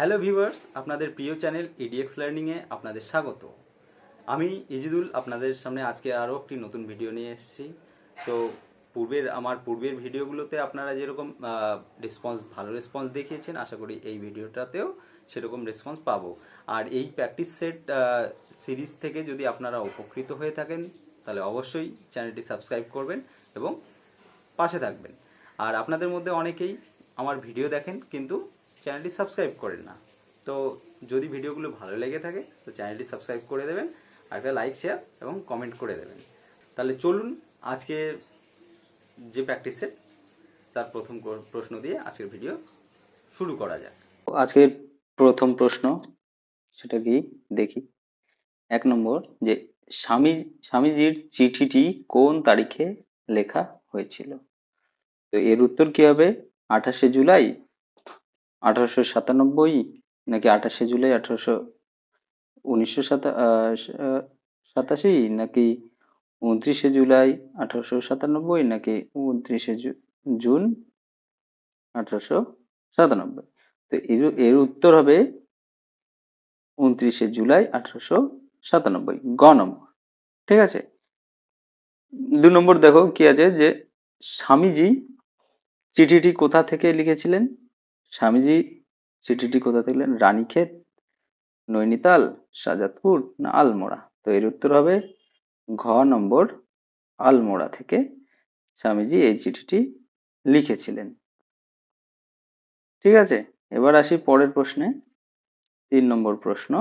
Hello viewers, আপনাদের প্রিয় channel edX লার্নিংয়ে আপনাদের স্বাগত। আমি ইজিদুল, আপনাদের সামনে আজকে আরও একটি নতুন ভিডিও নিয়ে এসেছি। তো পূর্বের, আমার পূর্বের ভিডিওগুলোতে আপনারা যেরকম রেসপন্স ভালো রেসপন্স দেখিয়েছেন, আশা করি এই ভিডিওটাতেও সেরকম রেসপন্স পাবো। আর এই প্র্যাকটিস সেট সিরিজ থেকে যদি আপনারা উপকৃত হয়ে থাকেন, তাহলে অবশ্যই চ্যানেলটি সাবস্ক্রাইব করবেন এবং পাশে থাকবেন। আর আপনাদের মধ্যে অনেকেই আমার ভিডিও দেখেন, কিন্তু চ্যানেলটি সাবস্ক্রাইব করেন না। তো যদি ভিডিওগুলো ভালো লেগে থাকে, তো চ্যানেলটি সাবস্ক্রাইব করে দেবেন, আর একটা লাইক, শেয়ার এবং কমেন্ট করে দেবেন। তাহলে চলুন আজকে যে প্র্যাকটিস সেট তার প্রথম প্রশ্ন দিয়ে আজকের ভিডিও শুরু করা যাক। আজকের প্রথম প্রশ্ন, সেটা কি? দেখি। এক নম্বর, যে স্বামী, স্বামীজির চিঠিটি কোন তারিখে লেখা হয়েছিল? তো এর উত্তর কি হবে? আঠাশে জুলাই আঠারোশো সাতানব্বই নাকি আঠাশে জুলাই আঠারোশো উনিশশো সাতা সাতাশি নাকি উনত্রিশে জুলাই আঠারোশো সাতানব্বই নাকি উনত্রিশে জুন আঠারোশো সাতানব্বই? তো এর এর উত্তর হবে উনত্রিশে জুলাই আঠারোশো সাতানব্বই। গ নম্বর। ঠিক আছে? দু নম্বর দেখো কি আছে যে স্বামীজি চিঠিটি কোথা থেকে লিখেছিলেন? স্বামীজি চিঠিটি কোথা থেকে লিখলেন রানীক্ষেত, নৈনিতাল শাজাদপুর না আলমোড়া? তো এর উত্তর হবে ঘ নম্বর আলমোড়া থেকে স্বামীজি এই চিঠিটি লিখেছিলেন। ঠিক আছে, এবার আসি পরের প্রশ্নে। তিন নম্বর প্রশ্ন।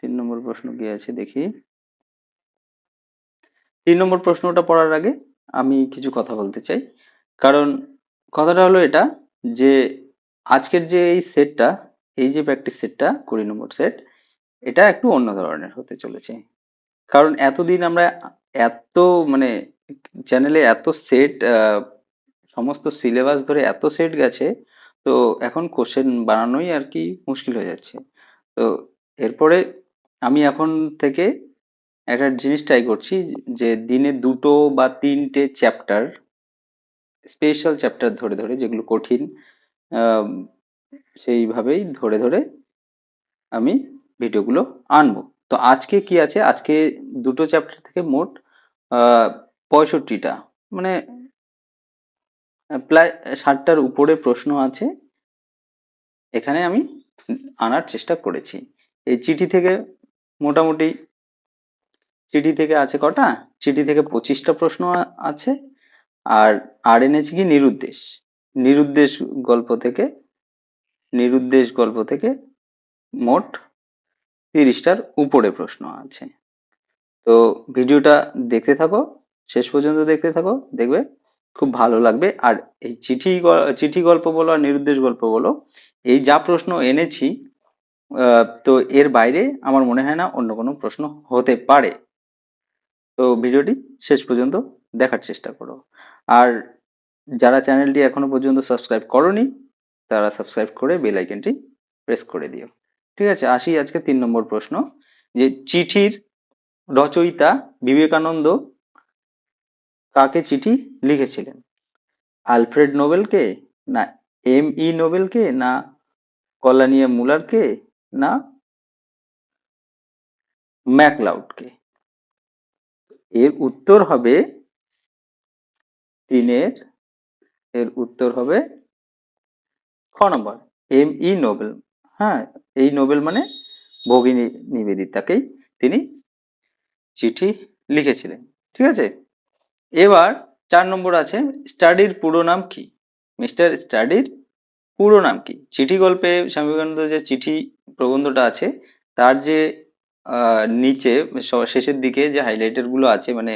তিন নম্বর প্রশ্ন কি আছে দেখি। তিন নম্বর প্রশ্নটা পড়ার আগে আমি কিছু কথা বলতে চাই। কারণ কথাটা হলো এটা যে আজকের যে এই সেটটা এই যে প্র্যাকটিস সেটটা কুড়ি নম্বর সেট এটা একটু অন্য ধরনের হতে চলেছে। কারণ এতদিন আমরা এত মানে চ্যানেলে এত সেট সমস্ত সিলেবাস ধরে এত সেট গেছে, তো এখন কোশ্চেন বানানোই আর কি মুশকিল হয়ে যাচ্ছে। তো এরপরে আমি এখন থেকে একটা জিনিস ট্রাই করছি যে দিনে দুটো বা তিনটে চ্যাপ্টার স্পেশাল চ্যাপ্টার ধরে ধরে যেগুলো কঠিন সেইভাবেই ধরে ধরে আমি ভিডিওগুলো আনব। তো আজকে কি আছে? আজকে দুটো চ্যাপ্টার থেকে মোট পঁয়ষট্টিটা। মানে প্রায় ষাটটার উপরে প্রশ্ন আছে। এখানে আমি আনার চেষ্টা করেছি। এই চিঠি থেকে মোটামুটি, চিঠি থেকে আছে কটা? চিঠি থেকে পঁচিশটা প্রশ্ন আছে। আর আর এনেছি কি নিরুদ্দেশ। নিরুদ্দেশ গল্প থেকে, নিরুদ্দেশ গল্প থেকে মোট তিরিশটার উপরে প্রশ্ন আছে। তো ভিডিওটা দেখতে থাকো, শেষ পর্যন্ত দেখতে থাকো, দেখবে খুব ভালো লাগবে। আর এই চিঠি চিঠি গল্প বলো আর নিরুদ্দেশ গল্প বলো, এই যা প্রশ্ন এনেছি তো এর বাইরে আমার মনে হয় না অন্য কোনো প্রশ্ন হতে পারে। তো ভিডিওটি শেষ পর্যন্ত দেখার চেষ্টা করো। আর যারা চ্যানেলটি এখনও পর্যন্ত সাবস্ক্রাইব করনি, তারা সাবস্ক্রাইব করে বেল আইকনটি প্রেস করে দিও। ঠিক আছে, আসি আজকে তিন নম্বর প্রশ্ন। যে চিঠির রচয়িতা বিবেকানন্দ কাকে চিঠি লিখেছিলেন? আলফ্রেড নোবেলকে না এম ই নোবেলকে না কলানিয়া মুলারকে না ম্যাকলাউডকে? এর উত্তর হবে তিনের এর উত্তর হবে খ নম্বর এম ই নোবেল হ্যাঁ এই নোবেল মানে ভগিনী নিবেদিতাকেই তিনি চিঠি লিখেছিলেন, ঠিক আছে? এবার চার নম্বর আছে স্টাডির পুরো নাম কি? মিস্টার স্টাডির পুরো নাম কি? চিঠি গল্পে স্বামী বিবেকানন্দ যে চিঠি প্রবন্ধটা আছে, তার যে নিচে শেষের দিকে যে হাইলাইটারগুলো আছে মানে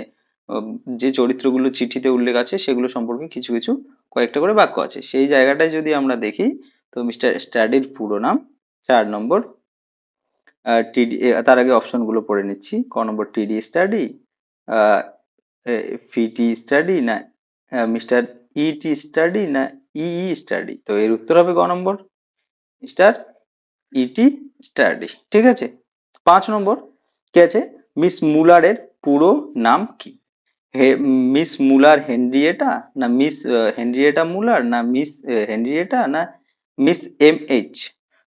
যে চরিত্রগুলো চিঠিতে উল্লেখ আছে, সেগুলো সম্পর্কে কিছু কিছু কয়েকটা করে বাক্য আছে। সেই জায়গাটায় যদি আমরা দেখি, তো মিস্টার স্টাডির পুরো নাম, চার নম্বর টিডি তার আগে অপশনগুলো পড়ে নিচ্ছি। ক নম্বর, টিডি স্টাডি ফিটি স্টাডি না মিস্টার ইটি স্টাডি না, ইই স্টাডি? তো এর উত্তর হবে ক নম্বর, মিস্টার ইটি স্টাডি। ঠিক আছে? পাঁচ নম্বর, কি আছে? মিস মুলারের পুরো নাম কি? Hey, Miss Muller Henrietta? না, মিস হেনরিয়েটা মুলার? না, মিস হেনরিয়েটা? না, মিস এম এইচ?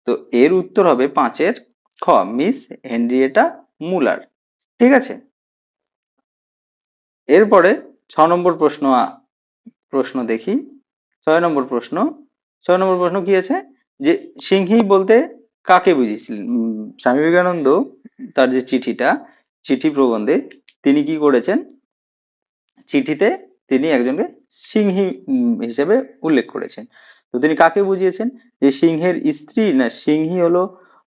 তো এর উত্তর হবে পাঁচের খ, মিস হেনরিয়েটা মুলার। ঠিক আছে? এরপরে ছ নম্বর প্রশ্ন প্রশ্ন দেখি। ছয় নম্বর প্রশ্ন, ছয় নম্বর প্রশ্ন কি আছে? যে সিংহি বলতে কাকে বুঝিয়েছিলেন? স্বামী বিবেকানন্দ তার যে চিঠিটা, চিঠি প্রবন্ধে তিনি কি করেছেন? চিঠিতে তিনি একজনকে সিংহী হিসেবে উল্লেখ করেছেন। তো তিনি কাকে বুঝিয়েছেন? যে সিংহের স্ত্রী না সিংহী হলো,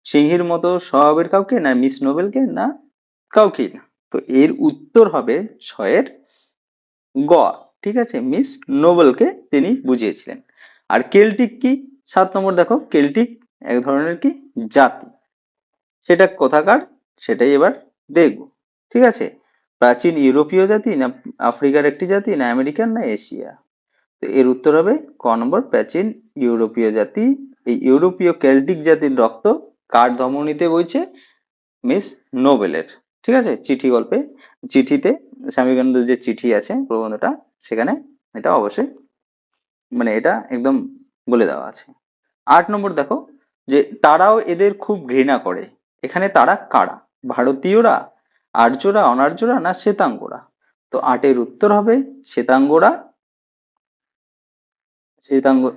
সিংহীর মতো স্বভাবের কাউকে না মিস নোবেলকে না কাউকে না। তো এর উত্তর হবে ছয়ের গ, ঠিক আছে? মিস নোবেলকে তিনি বুঝিয়েছিলেন। আর কেল্টিক কি? সাত নম্বর দেখো, কেল্টিক এক ধরনের কি? জাতি। সেটা কোথাকার? সেটাই এবার দেখব, ঠিক আছে? প্রাচীন ইউরোপীয় জাতি না আফ্রিকার একটি জাতি না আমেরিকান না এশিয়া? তো এর উত্তর হবে ক নম্বর প্রাচীন ইউরোপীয় জাতি। এই ইউরোপীয় কেল্টিক জাতির রক্ত কার ধমনীতে বইছে? মিস নোবেলের। ঠিক আছে? চিঠি গল্পে। চিঠিতে স্বামী বিবেকানন্দের যে চিঠি আছে প্রবন্ধটা, সেখানে এটা অবশ্যই মানে এটা একদম বলে দেওয়া আছে। আট নম্বর দেখো যে তারাও এদের খুব ঘৃণা করে। এখানে তারা কারা? ভারতীয়রা আর্যরা, অনার্যরা না শ্বেতাঙ্গরা? তো আটের উত্তর হবে শ্বেতাঙ্গরা, শ্বেতাঙ্গ,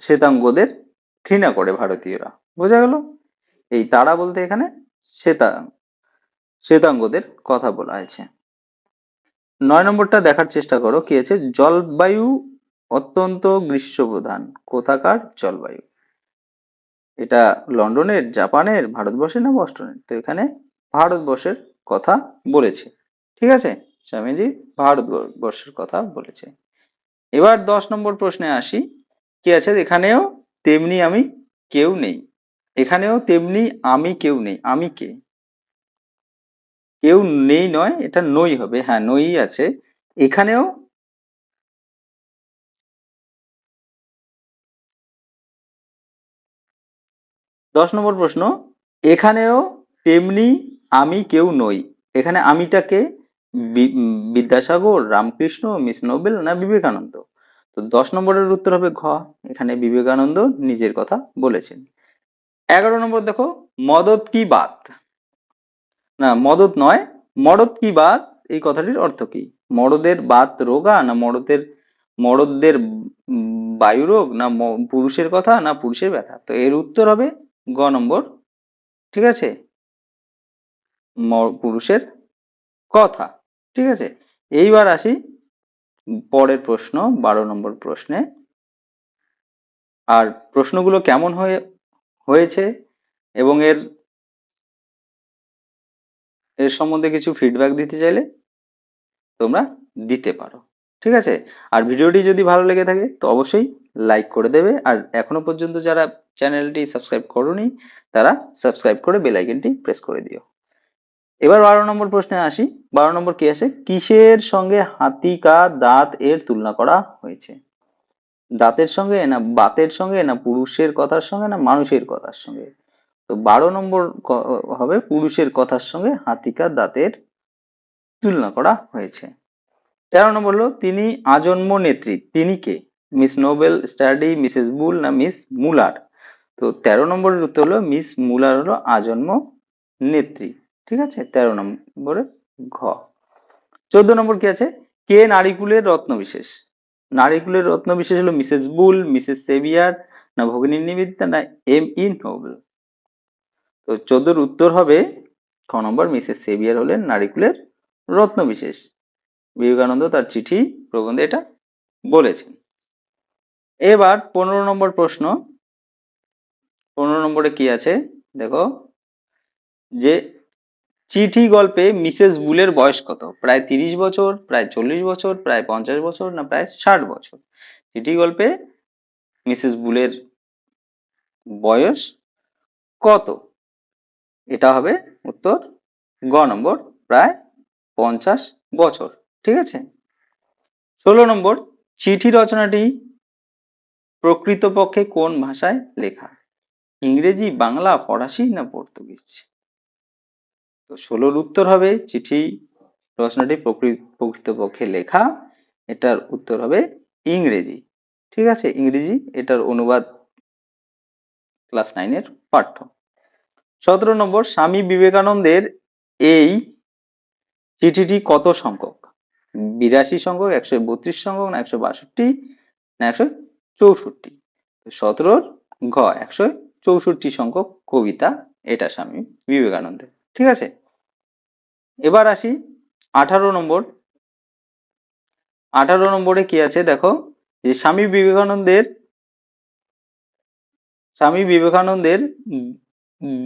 শ্বেতাঙ্গদের ঘৃণা করে ভারতীয়রা। বোঝা গেল? এই তারা বলতে এখানে শ্বেতা, শ্বেতাঙ্গদের কথা বলা হয়েছে। নয় নম্বরটা দেখার চেষ্টা করো, কি আছে? জলবায়ু অত্যন্ত গ্রীষ্মপ্রধান। কোথাকার? জলবায়ু। এটা লন্ডনের, জাপানের, ভারতবর্ষের না বস্টনের? তো এখানে ভারতবর্ষের কথা বলেছে। ঠিক আছে? স্বামীজি ভারতবর্ষের কথা বলেছে। এবার দশ নম্বর প্রশ্নে আসি। কি আছে? এখানেও তেমনি আমি কেউ নেই। এখানেও তেমনি আমি কেউ নেই। আমি কে? কেউ নেই নয়, এটা নই হবে। হ্যাঁ নই আছে। এখানেও দশ নম্বর প্রশ্ন, এখানেও তেমনি আমি কেউ নই। এখানে আমিটাকে বিদ্যাসাগর রামকৃষ্ণ মিস নোবেল না বিবেকানন্দ? তো দশ নম্বরের উত্তর হবে ঘ। এখানে বিবেকানন্দ নিজের কথা বলেছেন। এগারো নম্বর দেখো মদত কি বাত? না মদত নয় মরদ কি বাত? এই কথাটির অর্থ কি? মরদের বাত রোগা না মরদের মরদদের উম, বায়ুরোগ না পুরুষের কথা না পুরুষের ব্যথা? তো এর উত্তর হবে গ নম্বর। ঠিক আছে? পুরুষের কথা, ঠিক আছে? এইবার আসি পরের প্রশ্ন, বারো নম্বর প্রশ্নে। আর প্রশ্নগুলো কেমন হয়ে, হয়েছে এবং এর এর সম্বন্ধে কিছু ফিডব্যাক দিতে চাইলে তোমরা দিতে পারো, ঠিক আছে? আর ভিডিওটি যদি ভালো লেগে থাকে তো অবশ্যই লাইক করে দেবে। আর এখনও পর্যন্ত যারা চ্যানেলটি সাবস্ক্রাইব করোনি, তারা সাবস্ক্রাইব করে বেল আইকনটি প্রেস করে দিও। এবার বারো নম্বর প্রশ্নে আসি। বারো নম্বর কি আছে? কিসের সঙ্গে হাতিকা দাঁত এর তুলনা করা হয়েছে? দাঁতের সঙ্গে না বাতের সঙ্গে না পুরুষের কথার সঙ্গে না মানুষের কথার সঙ্গে? তো বারো নম্বর হবে পুরুষের কথার সঙ্গে হাতিকা দাঁতের তুলনা করা হয়েছে। তেরো নম্বর হলো, তিনি আজন্ম নেত্রী। তিনি কে? Miss Noble, study, Mrs Bull না মিস মুলার? তো তেরো নম্বরের উত্তর হলো, মিস মুলার হলো আজন্ম নেত্রী। ঠিক আছে? তেরো নম্বরে ঘ। চোদ্দ নম্বর কি আছে? কে নারীকুলের রত্ন বিশেষ নারীকুলের রত্ন বিশেষ হলো মিসেস বুল, মিসেস সেভিয়ার, না ভগিনী নিবেদিতা, না এম ই নোবেল? তো চোদ্দোর উত্তর হবে খ নম্বর, মিসেস সেভিয়ার হলেন নারীকুলের রত্ন বিশেষ বিবেকানন্দ তার চিঠি প্রবন্ধে এটা বলেছেন। এবার পনেরো নম্বর প্রশ্ন। পনেরো নম্বরে কি আছে? দেখো, যে চিঠি গল্পে মিসেস বুলের বয়স কত? প্রায় তিরিশ বছর, প্রায় চল্লিশ বছর, প্রায় পঞ্চাশ বছর না প্রায় ষাট বছর? চিঠি গল্পে মিসেস বুলের বয়স কত? এটা হবে উত্তর গ নম্বর, প্রায় পঞ্চাশ বছর, ঠিক আছে? ষোলো নম্বর, চিঠি রচনাটি প্রকৃতপক্ষে কোন ভাষায় লেখা? ইংরেজি, বাংলা, ফরাসি না পর্তুগিজ? তো ষোলোর উত্তর হবে চিঠি প্রকৃ- প্রকৃতপক্ষে লেখা। এটার উত্তর হবে ইংরেজি। ঠিক আছে, ইংরেজি, এটার অনুবাদ ক্লাস নাইনের পাঠ্য। সতেরো নম্বর, স্বামী বিবেকানন্দের এই চিঠিটি কত সংখ্যক? বিরাশি সংখ্যক, একশো বত্রিশ সংখ্যক, না একশো বাষট্টি, না একশো চৌষট্টি? সতেরোর ঘ, একশো চৌষট্টি সংখ্যক কবিতা, এটা স্বামী বিবেকানন্দের। ঠিক আছে? এবার আসি আঠারো নম্বর। আঠারো নম্বরে কি আছে দেখো? যে স্বামী বিবেকানন্দের স্বামী বিবেকানন্দের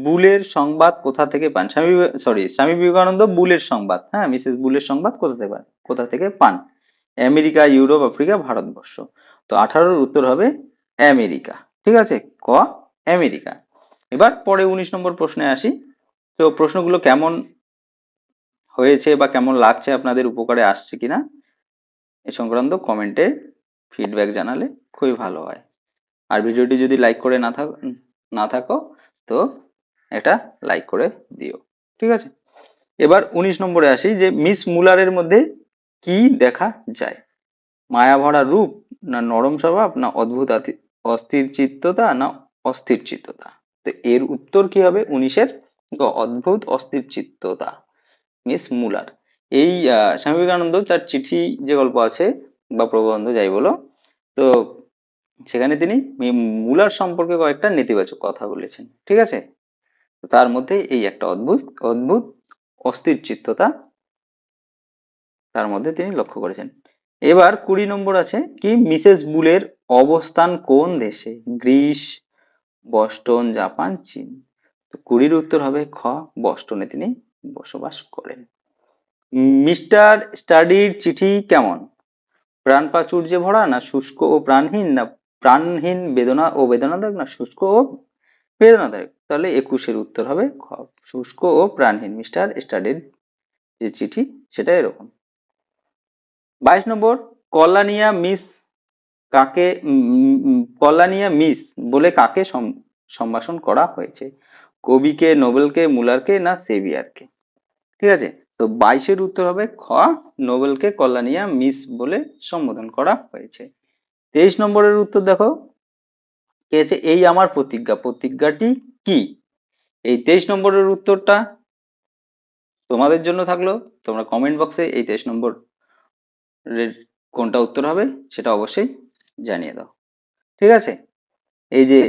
বুলের সংবাদ কোথা থেকে পান? স্বামী সরি স্বামী বিবেকানন্দ বুলের সংবাদ হ্যাঁ মিসেস বুলের সংবাদ কোথা থেকে পান? কোথা থেকে পান? America, Europe, Africa, Bharatvarsha. তো আঠারোর উত্তর হবে আমেরিকা, ঠিক আছে? ক? আমেরিকা। এবার পরে উনিশ নম্বর প্রশ্নে আসি। তো প্রশ্নগুলো কেমন হয়েছে বা কেমন লাগছে আপনাদের উপকারে আসছে কিনা, এ সংক্রান্ত কমেন্টে ফিডব্যাক জানালে খুবই ভালো হয়। আর ভিডিওটি যদি লাইক করে না থাক, না থাকো, তো এটা লাইক করে দিও। ঠিক আছে? এবার উনিশ নম্বরে আসি যে মিস মুলারের মধ্যে কি দেখা যায়? মায়াভরা রূপ না নরম স্বভাব না অদ্ভুত অস্থির চিত্ততা না অস্থির চিত্ততা? তো এর উত্তর কি হবে উনিশের? অদ্ভুত অস্থির চিত্ততা। Miss Muller. এই স্বামী বিবেকানন্দ তার চিঠি যে গল্প আছে বা প্রবন্ধ যাই বলো, তো সেখানে তিনি মুলার সম্পর্কে কয়েকটা নেতিবাচক কথা বলেছেন, ঠিক আছে? তার মধ্যে এই একটা অদ্ভুত অদ্ভুত অস্থির চিত্ততা তার মধ্যে তিনি লক্ষ্য করেছেন। এবার কুড়ি নম্বর আছে, কি মিসেস বুলের অবস্থান কোন দেশে? গ্রিস, বস্টন, জাপান, চীন। তো কুড়ির উত্তর হবে খ, বস্টনে তিনি বসবাস করেন। মিস্টার স্টাডির চিঠি কেমন? প্রাণ প্রাচুর্যে ভরা না শুষ্ক ও প্রাণহীন? না প্রাণহীন বেদনা ও বেদনাদায়ক? না শুষ্ক ও বেদনাদায়ক? তাহলে একুশের উত্তর হবে খ। শুষ্ক ও প্রাণহীন। মিস্টার স্টাডির যে চিঠি, সেটা এরকম। বাইশ নম্বর, কল্যাণিয়া মিস কাকে কল্যাণিয়া মিস বলে কাকে সম- সম্ভাষণ করা হয়েছে? কবিকে, নোবেলকে, মুলারকে, না সেভিয়ারকে? ঠিক আছে? তো বাইশের উত্তর হবে খ, নোবেলকে কল্যাণিয়া মিস বলে সম্বোধন করা হয়েছে। তেইশ নম্বরের উত্তর দেখো। কে আছে এই আমার প্রতিজ্ঞা। প্রতিজ্ঞাটি কি? এই তেইশ নম্বরের উত্তরটা তোমাদের জন্য থাকল। তোমরা কমেন্ট বক্সে এই তেইশ নম্বর কোনটা উত্তর হবে সেটা অবশ্যই জানিয়ে দাও। ঠিক আছে? এই যে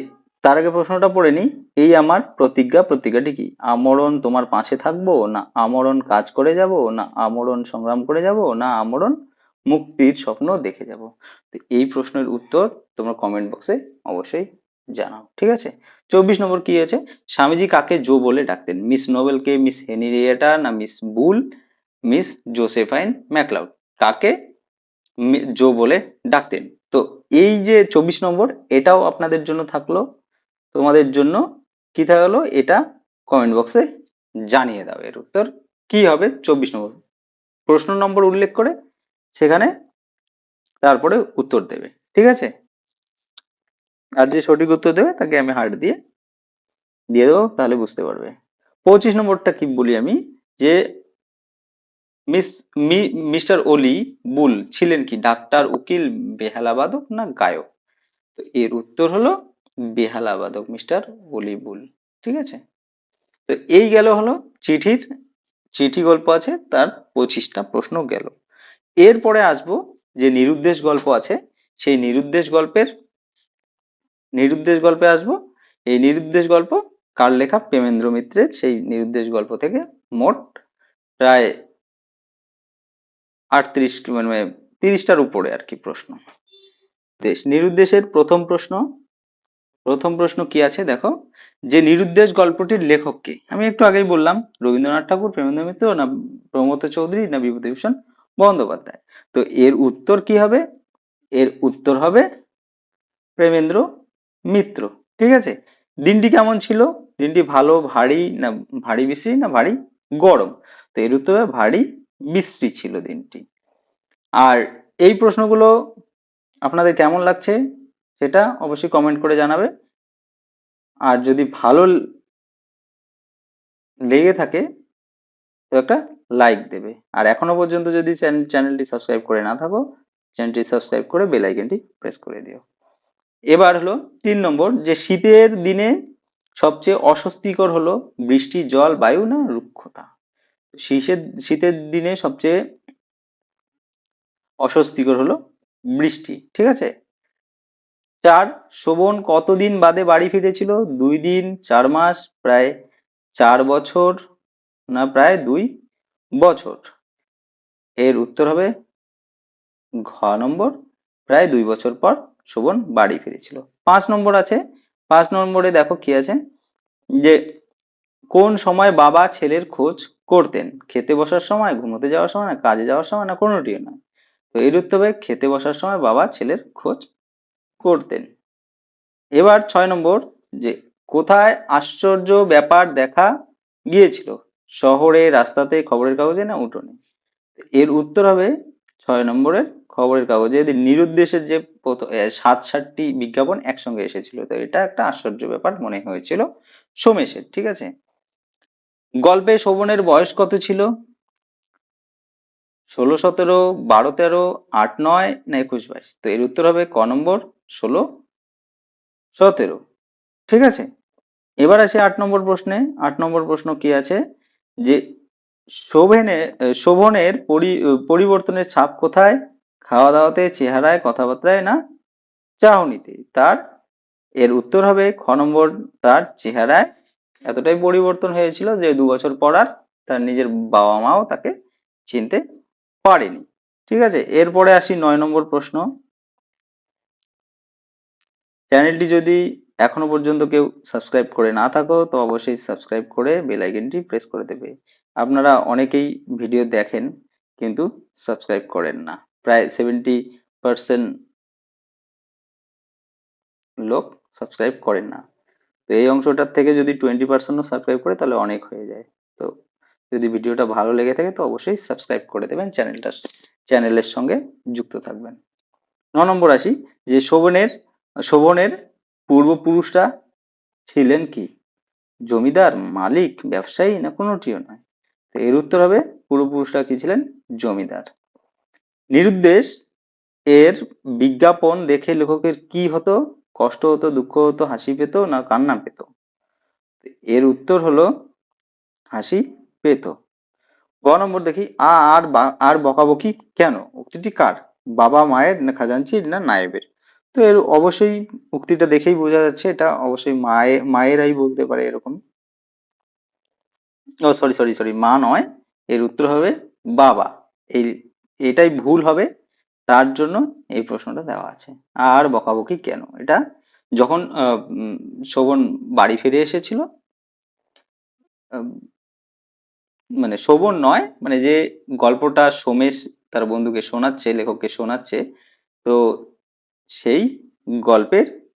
তার আগে প্রশ্নটা পড়ে নি এই আমার প্রতিজ্ঞা, প্রতিজ্ঞাটি কি? আমরণ তোমার পাশে থাকব না আমরণ কাজ করে যাব, না আমরণ সংগ্রাম করে যাব, না আমরণ মুক্তির স্বপ্ন দেখে যাব? তো এই প্রশ্নের উত্তর তোমরা কমেন্ট বক্সে অবশ্যই জানাও, ঠিক আছে? চব্বিশ নম্বর কি আছে স্বামীজি কাকে জো বলে ডাকতেন? মিস নোবেলকে মিস হেনরিয়েটা না Miss Bull? Miss Josephine MacLeod? কাকে জো বলে ডাকতেন? তো এই যে চব্বিশ নম্বর এটাও আপনাদের জন্য থাকল। তোমাদের জন্য কি থাকল? এটা কমেন্ট বক্সে জানিয়ে দাও। এর উত্তর কি হবে? চব্বিশ নম্বর। প্রশ্ন নম্বর উল্লেখ করে সেখানে তারপরে উত্তর দেবে। ঠিক আছে? আর যে সঠিক উত্তর দেবে, তাকে আমি হার্ট দিয়ে দিয়ে দেবো, তাহলে বুঝতে পারবে। পঁচিশ নম্বরটা কি বলি আমি? যে মিস, মি- মিস্টার ওলি বুল ছিলেন কি? ডাক্তার, উকিল, বেহালাবাদক না গায়ক? তো এর উত্তর হলো বেহালাবাদক মিস্টার ওলি বুল ঠিক আছে? তো এই গেল হলো চিঠির, চিঠি গল্প আছে, তার পঁচিশটা প্রশ্ন গেল। এরপরে আসব যে নিরুদ্দেশ গল্প আছে, সেই নিরুদ্দেশ গল্পের, নিরুদ্দেশ গল্পে আসব, এই নিরুদ্দেশ গল্প কার লেখা? প্রেমেন্দ্র মিত্রের, সেই নিরুদ্দেশ গল্প থেকে মোট প্রায় আটত্রিশ মানে তিরিশটার উপরে আর কি প্রশ্ন। দেশ নিরুদ্দেশের প্রথম প্রশ্ন প্রথম প্রশ্ন কি আছে? দেখো, যে নিরুদ্দেশ গল্পটির লেখক কে? আমি একটু আগেই বললাম, রবীন্দ্রনাথ ঠাকুর, প্রেমেন্দ্র মিত্র না প্রমথ চৌধুরী না বিভূতিভূষণ বন্দ্যোপাধ্যায়। তো এর উত্তর কি হবে? এর উত্তর হবে প্রেমেন্দ্র মিত্র। ঠিক আছে? দিনটি কেমন ছিল? দিনটি ভালো, ভারী না ভারী বিশ্রী না ভারী গরম? তো এর উত্তর ভারী বিশ্রী ছিল দিনটি। আর এই প্রশ্নগুলো আপনাদের কেমন লাগছে? সেটা অবশ্যই কমেন্ট করে জানাবে। আর যদি ভালো লেগে থাকে, তো একটা লাইক দেবে। আর এখনও পর্যন্ত যদি চ্যানেলটি সাবস্ক্রাইব করে না থাকো চ্যানেলটি সাবস্ক্রাইব করে বেল আইকনটি প্রেস করে দিও। এবার হলো তিন নম্বর, যে শীতের দিনে সবচেয়ে অস্বস্তিকর হলো বৃষ্টি, জল, বায়ু না রুক্ষতা? শীতের শীতের দিনে সবচেয়ে অস্বস্তিকর হলো বৃষ্টি, ঠিক আছে? চার, শোভন কতদিন বাদে বাড়ি ফিরেছিল? দুই দিন, চার মাস, প্রায় চার বছর না প্রায় দুই বছর। এর উত্তর হবে ঘ নম্বর। প্রায় দুই বছর পর শোভন বাড়ি ফিরেছিল। পাঁচ নম্বর আছে। পাঁচ নম্বরে দেখো কি আছে? যে কোন সময় বাবা ছেলের খোঁজ করতেন? খেতে বসার সময়, ঘুমোতে যাওয়ার সময় না, কাজে যাওয়ার সময় না, কোনোটিও না। তো এর উত্তর হবে খেতে বসার সময় বাবা ছেলের খোঁজ করতেন। এবার ছয় নম্বর, যে কোথায় আশ্চর্য ব্যাপার দেখা গিয়েছিল? শহরে, রাস্তাতে, খবরের কাগজে না উঠোনে? এর উত্তর হবে ছয় নম্বরের খবরের কাগজে। নিরুদ্দেশের যে সাত সাতটি বিজ্ঞাপন একসঙ্গে এসেছিল। তো এটা একটা আশ্চর্য ব্যাপার মনে হয়েছিল। সোমেশের, ঠিক আছে? গল্পে শোভনের বয়স কত ছিল? ষোলো, সতেরো, বারো, তেরো, আট, নয় না একুশ, বাইশ? তো এর উত্তর হবে ক নম্বর? ষোলো, সতেরো। ঠিক আছে? এবার আসি আট নম্বর প্রশ্নে। আট নম্বর প্রশ্ন কি আছে? যে শোভনে শোভনের পরি- পরিবর্তনের ছাপ কোথায়? খাওয়া দাওয়াতে চেহারায়, কথাবার্তায় না চাহনিতে? তার এর উত্তর হবে খ নম্বর। তার চেহারায় এতটাই পরিবর্তন হয়েছিল যে দু বছর পর আর তার নিজের বাবা মাও তাকে চিনতে পারেনি। ঠিক আছে? এরপরে আসি নয় নম্বর প্রশ্ন। চ্যানেলটি যদি এখনও পর্যন্ত কেউ সাবস্ক্রাইব করে না থাকো, তো অবশ্যই সাবস্ক্রাইব করে বেল আইকনটি প্রেস করে দেবে। আপনারা অনেকেই ভিডিও দেখেন কিন্তু সাবস্ক্রাইব করেন না। প্রায় সেভেন্টি পার্সেন্ট লোক সাবস্ক্রাইব করেন না। তো এই অংশটার থেকে যদি টোয়েন্টি পার্সেন্টও সাবস্ক্রাইব করে তাহলে অনেক হয়ে যায়। তো যদি ভিডিওটা ভালো লেগে থাকে তো অবশ্যই সাবস্ক্রাইব করে দেবেন চ্যানেলটা চ্যানেলের সঙ্গে যুক্ত থাকবেন। ন নম্বর আসি যে শোভনের শোভনের পূর্বপুরুষরা ছিলেন কি? জমিদার, মালিক, ব্যবসায়ী না কোনোটিও নয়? তো এর উত্তর হবে পূর্বপুরুষরা কি ছিলেন? জমিদার। নিরুদ্দেশ, এর বিজ্ঞাপন দেখে লেখকের কি হতো? কষ্ট হতো, দুঃখ হতো, হাসি পেত না কান্না পেত? এর উত্তর হলো হাসি পেত। গ নম্বর দেখি, আ আর আর বকাবকি কেন? উক্তিটি কার? বাবা মায়ের না না নায়েবের? তো এর অবশ্যই উক্তিটা দেখেই বোঝা যাচ্ছে, এটা অবশ্যই মায়ে, মায়েরাই বলতে পারে এরকম। ও সরি সরি সরি, মা নয়, এর উত্তর হবে বাবা। এই, এটাই ভুল হবে, তার জন্য এই প্রশ্নটা দেওয়া আছে। আর বকাবকি কেন? এটা যখন শোভন বাড়ি ফিরে এসেছিল মানে শোভন নয় মানে যে গল্পটা সোমেশ তার বন্ধুকে শোনাচ্ছে, লেখককে শোনাচ্ছে, তো সেই গল্পের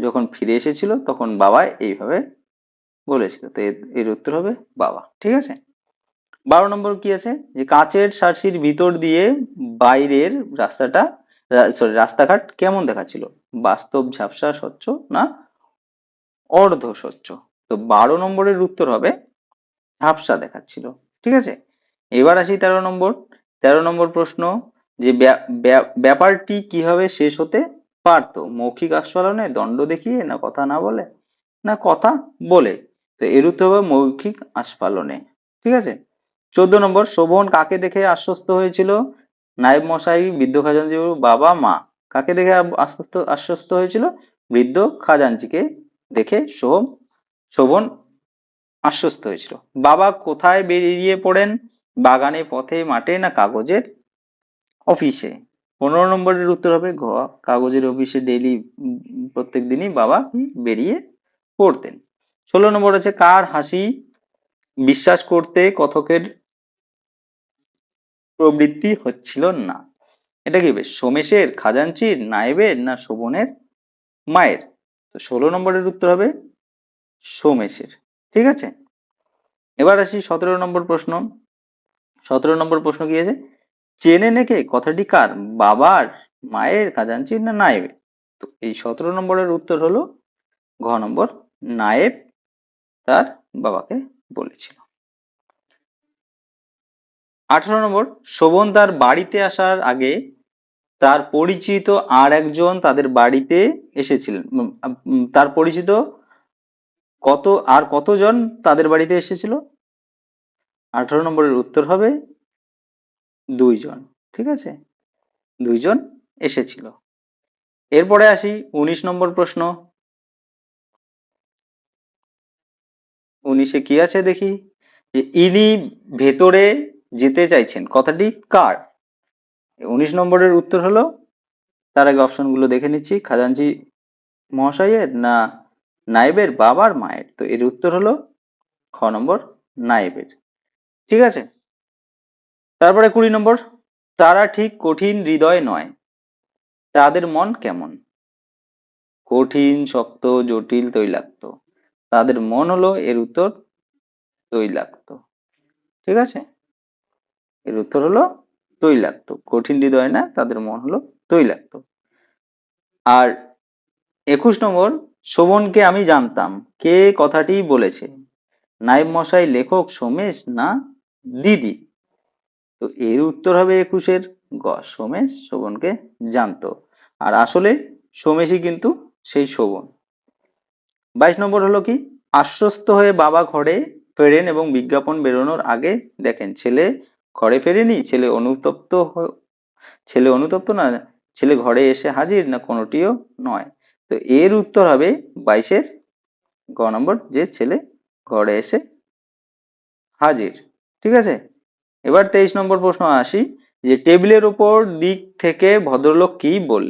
যখন ফিরে এসেছিল তখন বাবা এইভাবে বলেছিল, তো এর- উত্তর হবে বাবা। ঠিক আছে? বারো নম্বর কি আছে? যে কাঁচের সার্সির ভিতর দিয়ে বাইরের রাস্তাটা সরি রাস্তাঘাট কেমন দেখাচ্ছিল? বাস্তব ঝাপসা স্বচ্ছ না অর্ধ স্বচ্ছ তো বারো নম্বরের উত্তর হবে ঝাপসা দেখাচ্ছিল, ঠিক আছে? এবার আসি তেরো নম্বর তেরো নম্বর প্রশ্ন যে ব্যা- ব্যা- ব্যাপারটি কীভাবে শেষ হতে পারতো? মৌখিক আস্ফালনে দণ্ড দেখিয়ে না কথা না বলে? না কথা বলে। তো এর উত্তর হবে মৌখিক আস্ফালনে, ঠিক আছে? চোদ্দ নম্বর, শোভন কাকে দেখে আশ্বস্ত হয়েছিল? নায়েব মশাই, বৃদ্ধ খাজাঞ্চি বাবা, মা। কাকে দেখে আশ্বস্ত আশ্বস্ত হয়েছিল? বৃদ্ধ খাজাঞ্চিকে দেখে শোভ, শোভন আশ্বস্ত হয়েছিল। বাবা কোথায় বেরিয়ে পড়েন? বাগানে, পথে, মাঠে না কাগজের অফিসে? পনেরো নম্বরের উত্তর হবে ঘ। কাগজের অফিসে ডেইলি প্রত্যেক দিনই বাবা বেরিয়ে পড়তেন। ষোলো নম্বর আছে, কার হাসি? বিশ্বাস করতে কথকের প্রবৃত্তি হচ্ছিল না। এটা কি বেশ সোমেশের, খাজাঞ্চির, নায়েবের না শোভনের মায়ের? তো ষোলো নম্বরের উত্তর হবে সোমেশের। ঠিক আছে? এবার আসি সতেরো নম্বর প্রশ্ন। সতেরো নম্বর প্রশ্ন কি আছে? চেনে নেকে কথাটি কার? বাবার, মায়ের, খাজাঞ্চির না নায়েবের? তো এই সতেরো নম্বরের উত্তর হলো ঘ নম্বর নায়েব তার বাবাকে বলেছিল। আঠারো নম্বর, শোভন তার বাড়িতে আসার আগে তার পরিচিত আর একজন তাদের বাড়িতে এসেছিলেন। তার পরিচিত কত, আর কতজন তাদের বাড়িতে এসেছিল? আঠারো নম্বরের উত্তর হবে দুইজন, ঠিক আছে? দুইজন এসেছিল। এরপরে আসি উনিশ নম্বর প্রশ্ন। উনিশে কি আছে দেখি? যে ইনি ভেতরে যেতে চাইছেন, কথাটি কার? উনিশ নম্বরের উত্তর হলো, তার আগে অপশনগুলো দেখে নিচ্ছি, খাজাঞ্চি মহাশয়ের না নায়েবের বাবার মায়ের। তো এর উত্তর হলো খ নম্বর, নাইবের। ঠিক আছে? তারপরে কুড়ি নম্বর, তারা ঠিক কঠিন হৃদয় নয়। তাদের মন কেমন? কঠিন, শক্ত, জটিল, তৈলাক্ত। তাদের মন হলো এর উত্তর, তৈলাক্ত। ঠিক আছে? এর উত্তর হলো তৈলাক্ত। কঠিন হৃদয় না, তাদের মন হলো তৈলাক্ত। আর একুশ নম্বর শোভনকে আমি জানতাম, কে কথাটি বলেছে। নাইব মশাই লেখক সোমেশ না দিদি? তো এর উত্তর হবে একুশের। গ, সোমেশ শোভনকে জানতো। আর আসলে সোমেশই কিন্তু সেই শোভন। বাইশ নম্বর হলো কি? আশ্বস্ত হয়ে বাবা ঘরে ফেরেন এবং বিজ্ঞাপন বেরোনোর আগে দেখেন, ছেলে ঘরে ফেরেনি, ছেলে অনুতপ্ত ছেলে অনুতপ্ত না, ছেলে ঘরে এসে হাজির না কোনোটিও নয়। তো এর উত্তর হবে বাইশের গ নম্বর, যে ছেলে ঘরে এসে হাজির, ঠিক আছে? এবার তেইশ নম্বর প্রশ্ন আসি, যে টেবিলের উপর দিক থেকে ভদ্রলোক কি বল,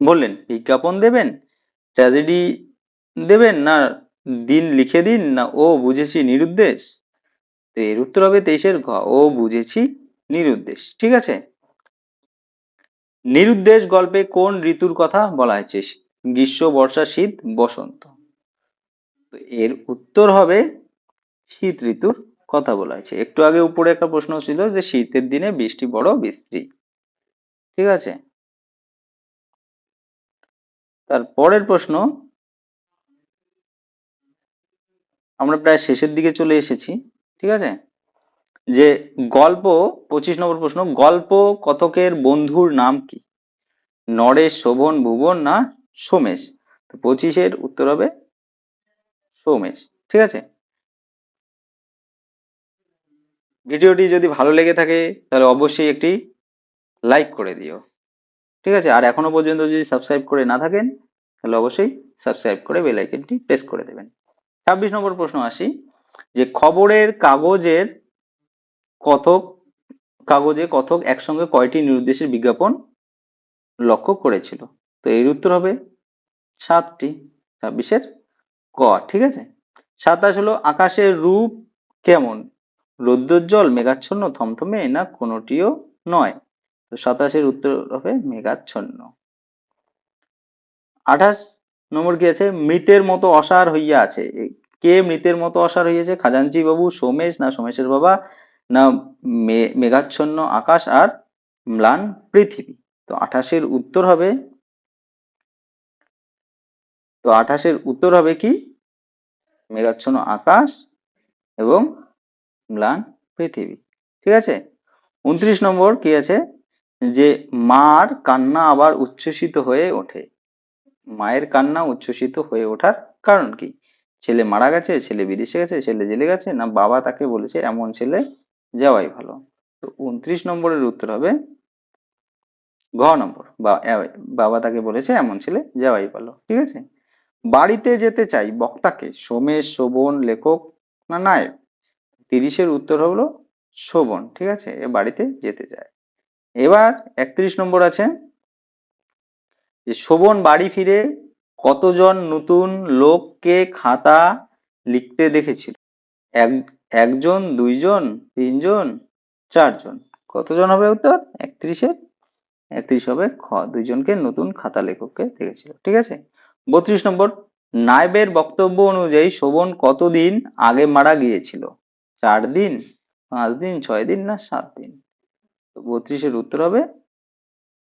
বললেন, বিজ্ঞাপন দেবেন, ট্র্যাজেডি দেবেন, না দিন লিখে দিন, না ও বুঝেছি নিরুদ্দেশ? তো এর উত্তর হবে তেইশের ঘ, ও বুঝেছি নিরুদ্দেশ, ঠিক আছে? নিরুদ্দেশ গল্পে কোন ঋতুর কথা বলা হয়েছে? গ্রীষ্ম, বর্ষা, শীত, বসন্ত। তো এর উত্তর হবে শীত ঋতুর কথা বলা হয়েছে। একটু আগে উপরে একটা প্রশ্ন ছিল যে শীতের দিনে বৃষ্টি বড় বিশ্রী। ঠিক আছে? তার পরের প্রশ্ন, আমরা প্রায় শেষের দিকে চলে এসেছি। ঠিক আছে? যে গল্প, পঁচিশ নম্বর প্রশ্ন, গল্প কথকের বন্ধুর নাম কি? নরেশ, শোভন, ভুবন না সোমেশ? তো পঁচিশের উত্তর হবে সোমেশ। ঠিক আছে? ভিডিওটি যদি ভালো লেগে থাকে, তাহলে অবশ্যই একটি লাইক করে দিও। ঠিক আছে? আর এখনও পর্যন্ত যদি সাবস্ক্রাইব করে না থাকেন, তাহলে অবশ্যই সাবস্ক্রাইব করে বেল প্রেস করে দেবেন। ছাব্বিশ নম্বর প্রশ্ন আসি। যে খবরের কাগজের কথক কাগজে কথক একসঙ্গে কয়টি নিরুদ্দেশের বিজ্ঞাপন লক্ষ্য করেছিল? তো এর উত্তর হবে সাতটি, ছাব্বিশের ক, ঠিক আছে? সাতাশ হলো আকাশের রূপ কেমন? রৌদ্রোজ্জ্বল, মেঘাচ্ছন্ন, থমথমে না কোনোটিও নয়? তো সাতাশের উত্তর হবে মেঘাচ্ছন্ন। আঠাশ নম্বর কি আছে? মৃতের মতো অসার হইয়া আছে। কে মৃতের মতো অসার হইয়াছে? খাজাঞ্চি বাবু, সোমেশ না সোমেশের বাবা? না মেঘাচ্ছন্ন আকাশ আর ম্লান পৃথিবী। তো আঠাশের উত্তর হবে, তো আঠাশের উত্তর হবে কি? মেঘাচ্ছন্ন আকাশ এবং ম্লান পৃথিবী। ঠিক আছে? উনত্রিশ নম্বর কি আছে? যে মার কান্না আবার উচ্ছ্বসিত হয়ে ওঠে। মায়ের কান্না উচ্ছ্বসিত হয়ে ওঠার কারণ কি? ছেলে মারা গেছে, ছেলে বিদেশে গেছে, ছেলে জেলে গেছে, না বাবা তাকে বলেছে, এমন ছেলে যাওয়াই ভালো। তো উনত্রিশ নম্বরের উত্তর হবে ঘ নম্বর। বাবা তাকে বলেছে, এমন ছেলে যাওয়াই ভালো। ঠিক আছে? বাড়িতে যেতে চাই বক্তাকে, সোমেশ, শোভন, লেখক না নায়ক? তিরিশের উত্তর হলো শোভন, ঠিক আছে? এ বাড়িতে যেতে চায়। এবার একত্রিশ নম্বর আছে, যে শোভন বাড়ি ফিরে কতজন নতুন লোককে খাতা লিখতে দেখেছিল? এক একজন, দুইজন, তিনজন, চারজন। কতজন হবে উত্তর? একত্রিশের? একত্রিশ হবে খ। দুইজনকে নতুন খাতা লেখককে দেখেছিল, ঠিক আছে? বত্রিশ নম্বর। নাইবের বক্তব্য অনুযায়ী শোভন কতদিন আগে মারা গিয়েছিল? চার দিন, পাঁচ দিন, ছয় দিন না সাত দিন? তো বত্রিশের উত্তর হবে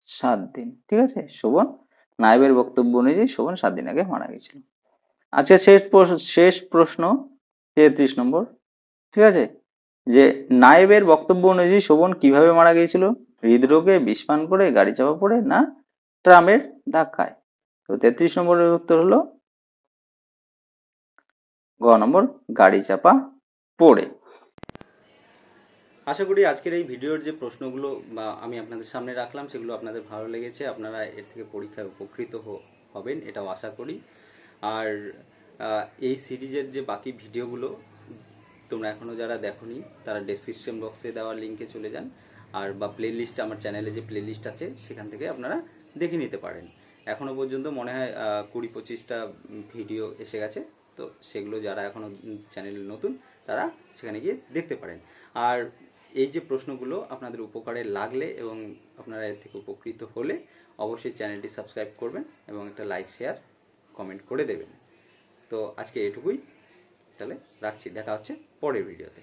সাত দিন, ঠিক আছে? শোভন, নাইবের বক্তব্য অনুযায়ী শোভন সাত দিন আগে মারা গেছিল আচ্ছা শেষ শেষ প্রশ্ন, তেত্রিশ নম্বর। ঠিক আছে? যে নায়েবের বক্তব্য অনুযায়ী শোভন কীভাবে মারা গিয়েছিল? হৃদরোগে বিষ পান করে, গাড়ি চাপা পড়ে না ট্রামের ধাক্কায়? তো তেত্রিশ নম্বরের উত্তর হলো, গ নম্বর, গাড়ি চাপা পড়ে। আশা করি আজকের এই ভিডিওর যে প্রশ্নগুলো বা আমি আপনাদের সামনে রাখলাম, সেগুলো আপনাদের ভালো লেগেছে। আপনারা এর থেকে পরীক্ষায় উপকৃত হবেন, এটাও আশা করি। আর এই সিরিজের যে বাকি ভিডিওগুলো তোমরা এখনও যারা দেখোনি, তারা ডেসক্রিপশন বক্সে দেওয়া লিঙ্কে চলে যান, আর বা প্লে লিস্ট আমার চ্যানেলে যে প্লে লিস্ট আছে, সেখান থেকে আপনারা দেখে নিতে পারেন। এখনও পর্যন্ত মনে হয় কুড়ি পঁচিশটা ভিডিও এসে গেছে, তো সেগুলো যারা এখনও চ্যানেলে নতুন, তারা সেখানে গিয়ে দেখতে পারেন। আর এই যে প্রশ্নগুলো আপনাদের উপকারে লাগলে এবং আপনারা এর থেকে উপকৃত হলে, অবশ্যই চ্যানেলটি সাবস্ক্রাইব করবেন এবং একটা লাইক শেয়ার কমেন্ট করে দেবেন। তো আজকে এটুকুই। তাহলে রাখছি। দেখা হচ্ছে পরের ভিডিওতে।